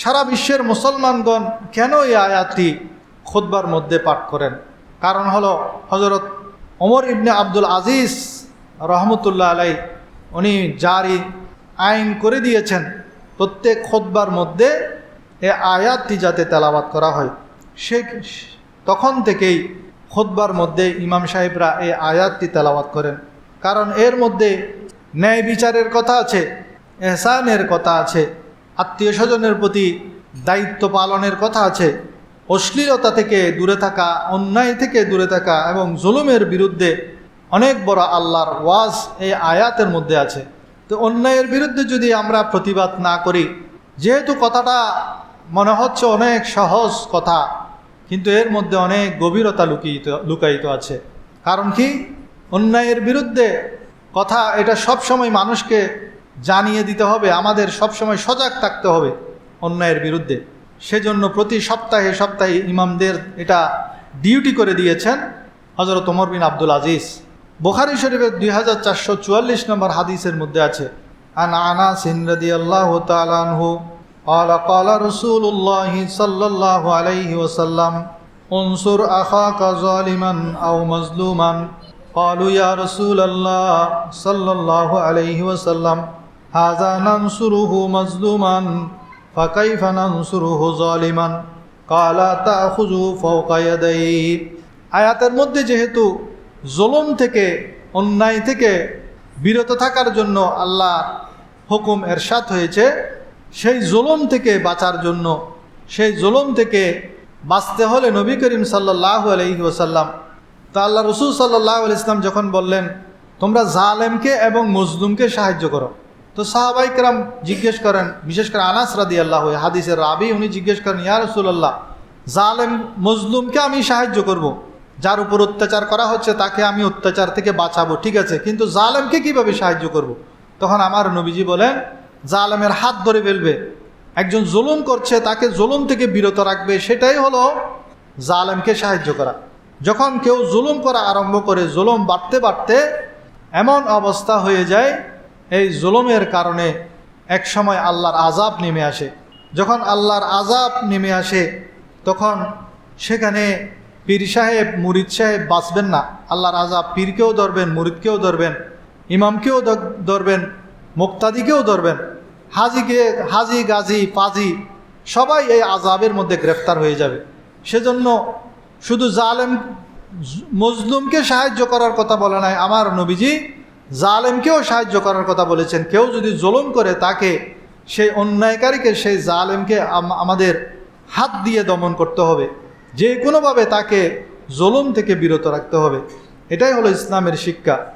সারা বিশ্বের মুসলমানগণ কেন এই আয়াতটি খোদবার মধ্যে পাঠ করেন? কারণ হলো হজরত ওমর ইবনে আব্দুল আজিজ রহমতুল্লাহ আলাই উনি জারি আইন করে দিয়েছেন প্রত্যেক খোদবার মধ্যে এ আয়াতটি যাতে তেলাবাত করা হয়। সে তখন থেকেই খোদবার মধ্যে ইমাম সাহেবরা এই আয়াতটি তেলাওয়াত করেন। কারণ এর মধ্যে ন্যায় বিচারের কথা আছে, এহসানের কথা আছে আত্মীয় স্বজনের প্রতি দায়িত্ব পালনের কথা আছে। অশ্লীলতা থেকে দূরে থাকা, অন্যায় থেকে দূরে থাকা এবং জুলুমের বিরুদ্ধে অনেক বড় আল্লাহর ওয়াজ এই আয়াতের মধ্যে আছে। তো অন্যায়ের বিরুদ্ধে যদি আমরা প্রতিবাদ না করি, যেহেতু কথাটা মনে হচ্ছে অনেক সহজ কথা, কিন্তু এর মধ্যে অনেক গভীরতা লুকিয়ে লুকায়িত আছে। কারণ কি? অন্যায়ের বিরুদ্ধে কথা, এটা সব সময় মানুষকে জানিয়ে দিতে হবে আমাদের সব সময় সজাগ থাকতে হবে অন্যায়ের বিরুদ্ধে সেজন্য প্রতি সপ্তাহে সপ্তাহে ইমামদের এটা ডিউটি করে দিয়েছেন হজরত ওমর বিন আব্দুল আজিজ বোখারি শরীফের দুই হাজার চারশো চুয়াল্লিশ নম্বর হাদিসের মধ্যে আছে আন আনা সিনরদি আল্লাহ তালানহু قال قال رسول الله صلى الله عليه وسلم انصر أخاك ظالما أو مظلوما قالوا يا رسول الله صلى الله عليه وسلم هذا ننصره مظلوما فكيف ننصره ظالما قال تأخذ فوق يديه আয়াতের মধ্যে যেহেতু জুলুম থেকে অন্যায় থেকে বিরত থাকার জন্য আল্লাহ হুকুম এরশাদ হয়েছে সেই জুলুম থেকে বাঁচার জন্য সেই জুলুম থেকে বাঁচতে হলে নবী করিম সাল্লাহ আলহি ওসাল্লাম তা আল্লাহ রসুল সাল্লাহ ইসলাম যখন বললেন তোমরা জালেমকে এবং মজলুমকে সাহায্য করো তো সাহাবাইকরাম জিজ্ঞেস করেন, বিশেষ করে আনাস রাদি আল্লাহ হাদিসের রাবি, উনি জিজ্ঞেস করেন, ইয়া রসুল্লাহ জালেম মজলুমকে আমি সাহায্য করব। যার উপর অত্যাচার করা হচ্ছে তাকে আমি অত্যাচার থেকে বাঁচাবো, ঠিক আছে কিন্তু জালেমকে কীভাবে সাহায্য করব। তখন আমার নবীজি বলেন, জালেমের হাত ধরে ফেলবে, একজন জুলুম করছে, তাকে জুলুম থেকে বিরত রাখবে, সেটাই হলো জালেমকে সাহায্য করা যখন কেউ জুলুম করা আরম্ভ করে, জুলুম বাড়তে বাড়তে এমন অবস্থা হয়ে যায় এই জুলুমের কারণে এক সময় আল্লাহর আজাব নেমে আসে। যখন আল্লাহর আজাব নেমে আসে, তখন সেখানে পীর সাহেব, মুরিদ সাহেব বাঁচবেন না। আল্লাহর আজাব পীরকেও ধরবেন, মুরিদকেও ধরবেন, ইমামকেও ধরবেন, মুক্তাদিকেও ধরবেন। হাজিকে, হাজি, গাজী, পাজি সবাই এই আজাবের মধ্যে গ্রেফতার হয়ে যাবে। সেজন্য শুধু জালেম, মজলুমকে সাহায্য করার কথা বলে নাই। আমার নবীজি জালেমকেও সাহায্য করার কথা বলেছেন। কেউ যদি জুলুম করে তাকে, সেই অন্যায়কারীকে, সেই জালেমকে আমাদের হাত দিয়ে দমন করতে হবে। যে কোনোভাবে তাকে জুলুম থেকে বিরত রাখতে হবে। এটাই হলো ইসলামের শিক্ষা।